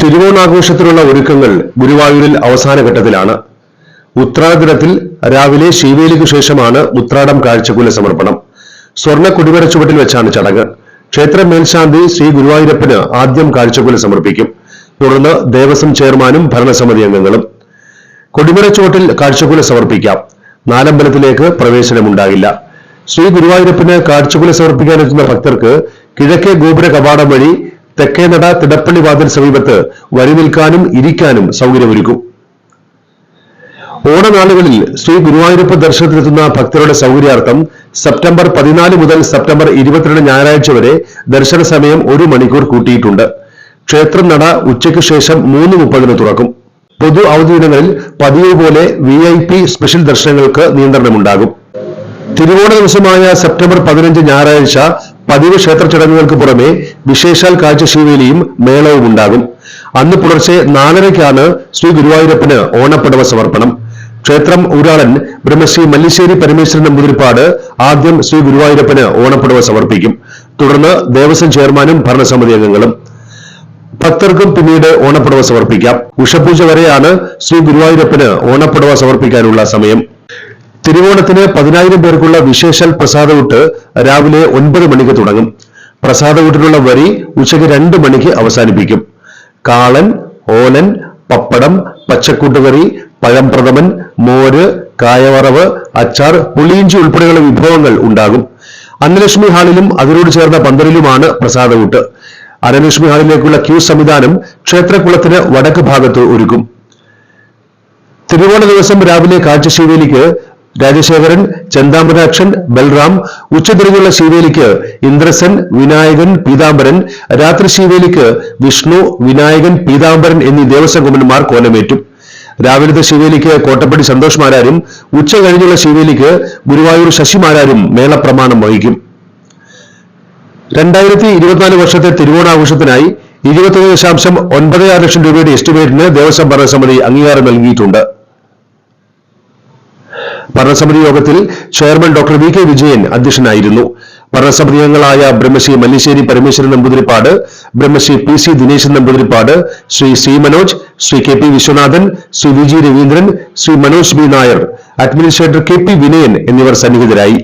തിരുവോണാഘോഷത്തിനുള്ള ഒരുക്കങ്ങൾ ഗുരുവായൂരിൽ അവസാന ഘട്ടത്തിലാണ്. ഉത്രാടദിനത്തിൽ രാവിലെ ശ്രീവേലിക്കു ശേഷമാണ് ഉത്രാടം കാഴ്ചക്കുല സമർപ്പണം. സ്വർണ കുടിവര ചുവട്ടിൽ വെച്ചാണ് ചടങ്ങ്. ക്ഷേത്ര മേൽശാന്തി ശ്രീ ഗുരുവായൂരപ്പന് ആദ്യം കാഴ്ചക്കുല സമർപ്പിക്കും. തുടർന്ന് ദേവസ്വം ചെയർമാനും ഭരണസമിതി അംഗങ്ങളും. കൊടിമര ചുവട്ടിൽ കാഴ്ചക്കുല സമർപ്പിക്കാം. നാലമ്പലത്തിലേക്ക് പ്രവേശനമുണ്ടാകില്ല. ശ്രീ ഗുരുവായൂരപ്പന് കാഴ്ചക്കുല സമർപ്പിക്കാനെത്തുന്ന ഭക്തർക്ക് കിഴക്കേ ഗോപുര കവാടം വഴി തെക്കേനട തിടപ്പള്ളി വാതിൽ സമീപത്ത് വരി നിൽക്കാനും ഇരിക്കാനും സൗകര്യമൊരുക്കും. ഓണനാളുകളിൽ ശ്രീ ഗുരുവായൂരപ്പ ദർശനത്തിനെത്തുന്ന ഭക്തരുടെ സൗകര്യാർത്ഥം സെപ്റ്റംബർ പതിനാല് മുതൽ സെപ്റ്റംബർ ഇരുപത്തിരണ്ട് ഞായറാഴ്ച വരെ ദർശന സമയം ഒരു മണിക്കൂർ കൂട്ടിയിട്ടുണ്ട്. ക്ഷേത്രം നട ഉച്ചയ്ക്ക് ശേഷം മൂന്ന് മുപ്പതിന് തുറക്കും. പൊതു അവധി ദിനങ്ങളിൽ പതിവ് പോലെ വി ഐ പി സ്പെഷ്യൽ ദർശനങ്ങൾക്ക് നിയന്ത്രണമുണ്ടാകും. തിരുവോണ ദിവസമായ സെപ്റ്റംബർ പതിനഞ്ച് ഞായറാഴ്ച പതിവ് ക്ഷേത്ര ചടങ്ങുകൾക്ക് പുറമെ വിശേഷാൽ കാഴ്ചശീവേലിയും മേളവും ഉണ്ടാകും. അന്ന് പുലർച്ചെ നാലരയ്ക്കാണ് ശ്രീ ഗുരുവായൂരപ്പന് ഓണപ്പടവ സമർപ്പണം. ക്ഷേത്രം ഊരാളൻ ബ്രഹ്മശ്രീ മല്ലിശ്ശേരി പരമേശ്വരൻ മുതിർപ്പാട് ആദ്യം ശ്രീ ഗുരുവായൂരപ്പന് ഓണപ്പടവ സമർപ്പിക്കും. തുടർന്ന് ദേവസ്വം ചെയർമാനും ഭരണസമിതി അംഗങ്ങളും ഭക്തർക്കും പിന്നീട് ഓണപ്പടവ സമർപ്പിക്കാം. ഉഷപൂജ വരെയാണ് ശ്രീ ഗുരുവായൂരപ്പന് ഓണപ്പടവ സമർപ്പിക്കാനുള്ള സമയം. തിരുവോണത്തിന് പതിനായിരം പേർക്കുള്ള വിശേഷാൽ പ്രസാദകൂട്ട് രാവിലെ ഒൻപത് മണിക്ക് തുടങ്ങും. പ്രസാദകൂട്ടിനുള്ള വരി ഉച്ചയ്ക്ക് രണ്ട് മണിക്ക് അവസാനിപ്പിക്കും. കാളൻ ഓലൻ പപ്പടം പച്ചക്കൂട്ടുകറി പഴംപ്രഥമൻ മോര് കായവറവ് അച്ചാർ പുളിയിഞ്ചി ഉൾപ്പെടെയുള്ള വിഭവങ്ങൾ ഉണ്ടാകും. അന്നലക്ഷ്മി ഹാളിലും അതിനോട് ചേർന്ന പന്തലിലുമാണ് പ്രസാദകൂട്ട് അന്നലക്ഷ്മി ഹാളിലേക്കുള്ള ക്യൂ സംവിധാനം ക്ഷേത്രക്കുളത്തിന് വടക്ക് ഭാഗത്ത് ഒരുക്കും. തിരുവോണ ദിവസം രാവിലെ കാഴ്ചശീവേലിക്ക് രാജശേഖരൻ ചന്താമരാക്ഷൻ ബൽറാം ഉച്ചതിരിഞ്ഞുള്ള ശ്രീവേലിക്ക് ഇന്ദ്രസൻ വിനായകൻ പീതാംബരൻ രാത്രി ശ്രീവേലിക്ക് വിഷ്ണു വിനായകൻ പീതാംബരൻ എന്നീ ദേവസ്വം കുമ്പന്മാർ കോലമേറ്റു. രാവിലത്തെ ശിവേലിക്ക് കോട്ടപ്പടി സന്തോഷ് മാരാരും ഉച്ച കഴിഞ്ഞുള്ള ശിവേലിക്ക് ഗുരുവായൂർ ശശിമാരാരും മേളപ്രമാണം വഹിക്കും. രണ്ടായിരത്തി ഇരുപത്തിനാല് വർഷത്തെ തിരുവോണാഘോഷത്തിനായി ഇരുപത്തൊന്ന് ദശാംശം ഒൻപത് ആറ് ലക്ഷം രൂപയുടെ എസ്റ്റിമേറ്റിന് ദേവസ്വം ഭരണസമിതി അംഗീകാരം നൽകിയിട്ടുണ്ട്. ഭരണസമിതി യോഗത്തിൽ chairman doctor V K Vijayan അധ്യക്ഷനായിരുന്നു. ഭരണസമിതി അംഗങ്ങളായ Brahmasri Mallisseri Parameswaran Namboothiripad Brahmasri P C Dineshan Namboothiripad Shri C Manoj Shri K P Viswanathan Shri V G Raveendran Shri Manoj B Nair administrator K P Vinayan എന്നിവർ സന്നിഹിതരായി.